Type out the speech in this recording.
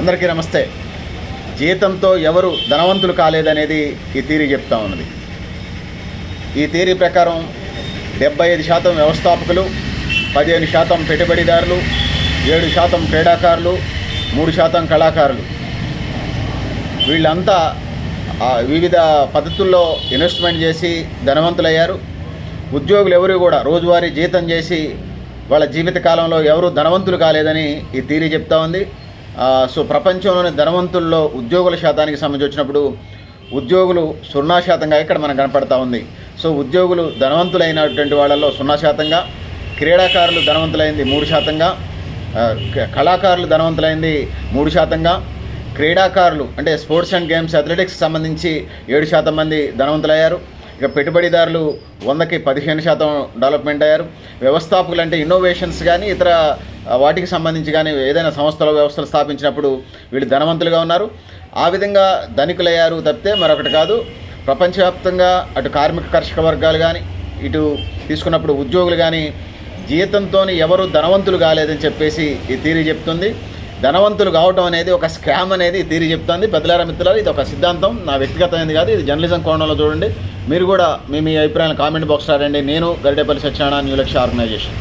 అందరికీ నమస్తే. జీతంతో ఎవరు ధనవంతులు కాలేదనేది ఈ థీరీ చెప్తా ఉన్నది. ఈ థీరీ ప్రకారం డెబ్బై ఐదు శాతం వ్యవస్థాపకులు పదిహేను శాతం పెట్టుబడిదారులు ఏడు శాతం క్రీడాకారులు మూడు శాతం కళాకారులు. వీళ్ళంతా వివిధ పద్ధతుల్లో ఇన్వెస్ట్మెంట్ చేసి ధనవంతులయ్యారు. ఉద్యోగులు ఎవరు కూడా రోజువారీ జీతం చేసి వాళ్ళ జీవిత కాలంలో ఎవరు ధనవంతులు కాలేదని ఈ థీరీ చెప్తా ఉంది. సో ప్రపంచంలోని ధనవంతుల్లో ఉద్యోగుల శాతానికి సంబంధించి వచ్చినప్పుడు ఉద్యోగులు సున్నా శాతంగా ఇక్కడ మనకు కనపడతా ఉంది. సో ఉద్యోగులు ధనవంతులైనటువంటి వాళ్ళల్లో సున్నా శాతంగా క్రీడాకారులు ధనవంతులైంది మూడు శాతంగా కళాకారులు ధనవంతులైంది మూడు శాతంగా క్రీడాకారులు అంటే స్పోర్ట్స్ అండ్ గేమ్స్ అథ్లెటిక్స్ సంబంధించి ఏడు శాతం మంది ధనవంతులయ్యారు. ఇక పెట్టుబడిదారులు వందకి పదిహేను శాతం డెవలప్మెంట్ అయ్యారు. వ్యవస్థాపకులు అంటే ఇన్నోవేషన్స్ కానీ ఇతర వాటికి సంబంధించి కానీ ఏదైనా సంస్థల వ్యవస్థలు స్థాపించినప్పుడు వీళ్ళు ధనవంతులుగా ఉన్నారు. ఆ విధంగా ధనికులయ్యారు తప్పితే మరొకటి కాదు. ప్రపంచవ్యాప్తంగా అటు కార్మిక కర్షక వర్గాలు కానీ ఇటు తీసుకున్నప్పుడు ఉద్యోగులు కానీ జీతంతో ఎవరు ధనవంతులు కాలేదని చెప్పేసి ఈ థీరీ చెప్తుంది. ధనవంతులు కావటం అనేది ఒక స్కామ్ అనేది ఈ థీరీ చెప్తుంది. పెద్దలారా మిత్రులారా ఇది ఒక సిద్ధాంతం. నా వ్యక్తిగతమైనది కాదు. ఇది జర్నలిజం కోణంలో చూడండి. మీరు కూడా మీ మీ అభిప్రాయాలు కామెంట్ బాక్స్ రండి నేను గరిడేపల్లి సత్యనారాయణ న్యూ లక్ష్య ఆర్గనైజేషన్.